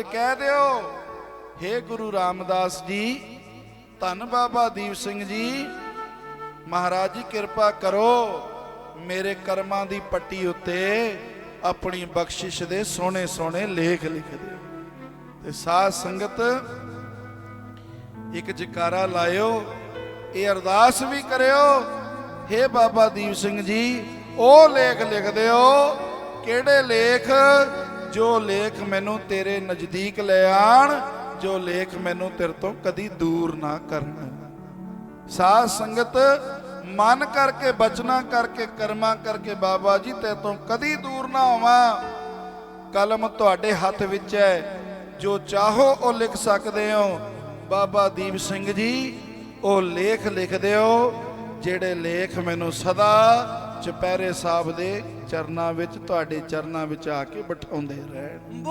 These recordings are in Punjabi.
ਅੱਜ ਕਹਿ ਦਿਓ हे ਗੁਰੂ ਰਾਮਦਾਸ ਜੀ, ਧੰਨ ਬਾਬਾ ਦੀਪ ਸਿੰਘ ਜੀ, ਮਹਾਰਾਜ ਜੀ ਕਿਰਪਾ ਕਰੋ, ਮੇਰੇ ਕਰਮਾਂ ਦੀ ਪੱਟੀ ਉੱਤੇ ਆਪਣੀ ਬਖਸ਼ਿਸ਼ ਦੇ ਸੋਹਣੇ ਸੋਹਣੇ ਲੇਖ ਲਿਖ ਦਿਓ। ਤੇ ਸਾਧ ਸੰਗਤ, ਇੱਕ ਜਕਾਰਾ ਲਾਇਓ, ਇਹ ਅਰਦਾਸ ਵੀ ਕਰਿਓ हे ਬਾਬਾ ਦੀਪ ਸਿੰਘ ਜੀ, ਉਹ ਲੇਖ ਲਿਖ ਦਿਓ, ਕਿਹੜੇ ਲੇਖ ਜੋ ਲੇਖ ਮੈਨੂੰ ਤੇਰੇ ਨਜ਼ਦੀਕ ਲੈ ਆਣ, ਜੋ ਲੇਖ ਮੈਨੂੰ ਤੇਰੇ ਤੋਂ ਕਦੀ ਦੂਰ ਨਾ ਕਰਨ। ਸਾਧ ਸੰਗਤ, ਮਨ ਕਰਕੇ, ਬਚਨਾ ਕਰਕੇ, ਕਰਮਾਂ ਕਰਕੇ ਬਾਬਾ ਜੀ ਤੇ ਤੋਂ ਕਦੀ ਦੂਰ ਨਾ ਹੋਵਾਂ। ਕਲਮ ਤੁਹਾਡੇ ਹੱਥ ਵਿੱਚ ਹੈ। ਜੋ ਚਾਹੋ ਉਹ ਲਿਖ ਸਕਦੇ ਹੋ। ਬਾਬਾ ਦੀਪ ਸਿੰਘ ਜੀ, ਉਹ ਲੇਖ ਲਿਖਦੇ ਹੋ, ਜਿਹੜੇ ਲੇਖ ਮੈਨੂੰ ਸਦਾ ਚੁਪਹਿਰੇ ਸਾਹਿਬ ਦੇ ਚਰਨਾਂ ਵਿੱਚ ਤੁਹਾਡੇ ਚਰਨਾਂ ਵਿੱਚ ਆ ਕੇ ਬਿਠਾਉਂਦੇ ਰਹਿਣ।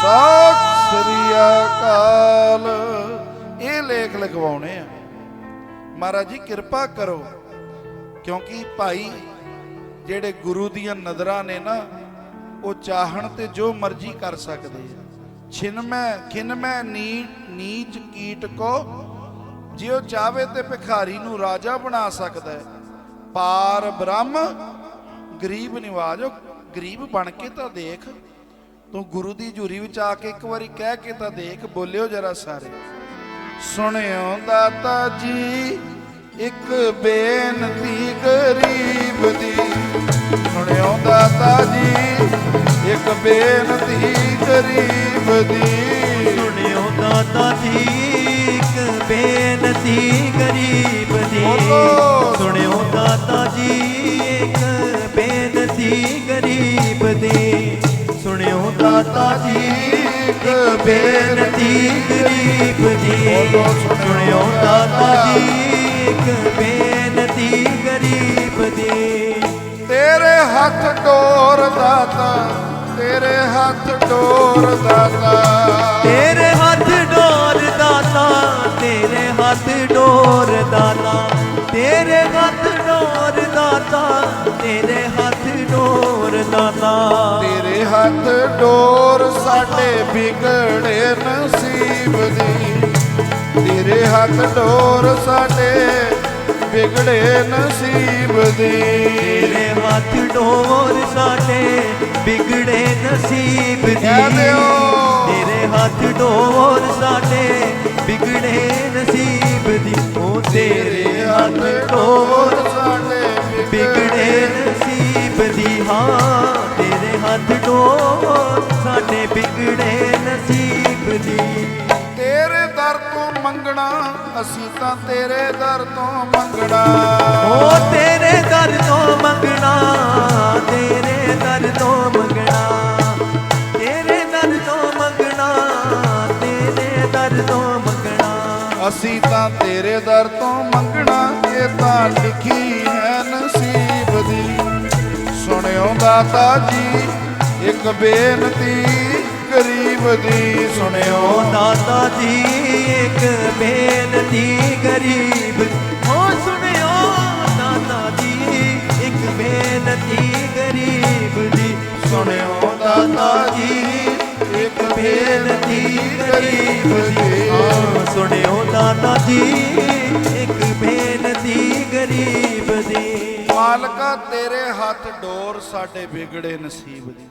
ਸਤਿ ਸ੍ਰੀ ਅਕਾਲ। ਇਹ ਲੇਖ ਲਿਖਵਾਉਣੇ ਆ। ਮਹਾਰਾਜ ਜੀ ਕਿਰਪਾ ਕਰੋ ਕਿਉਂਕਿ ਭਾਈ ਜਿਹੜੇ ਗੁਰੂ ਦੀਆਂ ਨਜ਼ਰਾਂ ਨੇ ਨਾ ਉਹ ਚਾਹਣ ਤੇ ਜੋ ਮਰਜ਼ੀ ਕਰ ਸਕਦੇ ਆ। ਛਿਨਮੈ ਖਿਨਮੈ ਨੀ, ਨੀਚ ਕੀਟ ਕੋ ਜੇ ਉਹ ਚਾਵੇ ਤੇ ਭਿਖਾਰੀ ਨੂੰ ਰਾਜਾ ਬਣਾ ਸਕਦਾ ਹੈ। ਪਾਰ ਬ੍ਰਹਮ, ਗਰੀਬ ਨਿਵਾਜ ਉਹ ਗਰੀਬ ਬਣ ਕੇ ਤਾਂ ਦੇਖ। ਤੂੰ ਗੁਰੂ ਦੀ ਝੂਰੀ ਵਿੱਚ ਆ ਕੇ ਇੱਕ ਵਾਰੀ ਕਹਿ ਕੇ ਤਾਂ ਦੇਖ, ਬੋਲਿਓ ਜਰਾ ਸਾਰੇ। ਸੁਣਿਓ ਦਾਤਾ ਜੀ, ਇੱਕ ਬੇਨਤੀ ਗਰੀਬ ਦੀ। ਸੁਣਿਓ ਦੀ ਸੁਣਿਓ ਦਾਤਾ ਜੀ ਇੱਕ ਬੇਨਤੀ ਗਰੀਬ ਦੀ। ਸੁਣਿਓ ਦਾਤਾ ਜੀ ਇੱਕ ਬੇਨਤੀ ਗਰੀਬ ਦੀ। ਸੁਣਿਓ ਦਾਤਾ ਜੀ ਇੱਕ ਬੇਨਤੀ ਗਰੀਬ ਦੀ। ਸੁਣਿਓ। ਦਾਤਾ ਜੀ ਇੱਕ ਬੇਨਤੀ ਗਰੀਬ ਦੀ। ਤੇਰੇ ਹੱਥ ਹੱਥ ਡੋਰ ਦਾਤਾ। ਤੇਰੇ ਹੱਥ ਡੋਰ ਦਾਤਾ ਤੇਰੇ ਹੱਥ ਡੋਰ ਦਾਤਾ। ਤੇਰੇ ਹੱਥ ਡੋਰ ਦਾਤਾ ਤੇਰੇ ਹੱਥ ਡੋਰ ਦਾਤਾ। ਤੇਰੇ ਹੱਥ ਡੋਰ ਸਾਡੇ ਵਿਗੜੇ ਨਸੀਬ ਦੀ। ਤੇਰੇ ਹੱਥ ਡੋਰ ਸਾਡੇ ਵਿਗੜੇ ਨਸੀਬ ਦੀ। ਤੇਰੇ ਹੱਥ ਡੋਰ ਸਾਡੇ ਵਿਗੜੇ ਨਸੀਬ ਦੀ। ਤੇਰੇ ਹੱਥ ਡੋਰ ਸਾਡੇ ਵਿਗੜੇ ਨਸੀਬ ਦੀ। ਉਹ ਤੇਰੇ ਹੱਥ ਡੋਰ ਅਸੀਂ ਤਾਂ ਤੇਰੇ ਦਰ ਤੋਂ ਮੰਗਣਾ। ਓ ਤੇਰੇ ਦਰ ਤੋਂ ਮੰਗਣਾ ਤੇਰੇ ਦਰ ਤੋਂ ਮੰਗਣਾ। ਤੇਰੇ ਦਰ ਤੋਂ ਮੰਗਣਾ ਤੇਰੇ ਦਰ ਤੋਂ ਮੰਗਣਾ। ਅਸੀਂ ਤਾਂ ਤੇਰੇ ਦਰ ਤੋਂ ਮੰਗਣਾ ਇਹ ਤਾਂ ਲਿਖੀ ਹੈ ਨਸੀਬ ਦੀ। ਸੁਣਿਓ ਦਾਤਾ ਜੀ ਇੱਕ ਬੇਨਤੀ। ਗਰੀਬ ਦੀ ਸੁਣਿਓ ਓ ਦਾਤਾ ਜੀ, ਇੱਕ ਬੇਨਤੀ ਗਰੀਬ। ਹੋ ਸੁਣਿਓ ਦਾਤਾ ਜੀ, ਇੱਕ ਬੇਨਤੀ ਗਰੀਬ ਦੀ। ਸੁਣਿਓ ਦਾਤਾ ਜੀ, ਇੱਕ ਬੇਨਤੀ ਗਰੀਬ ਦੀ। ਸੁਣਿਓ ਦਾਤਾ ਜੀ, ਇੱਕ ਬੇਨਤੀ ਗਰੀਬ ਦੀ। ਮਾਲਕਾ, ਤੇਰੇ ਹੱਥ ਡੋਰ ਸਾਡੇ ਵਿਗੜੇ ਨਸੀਬ ਦੀ।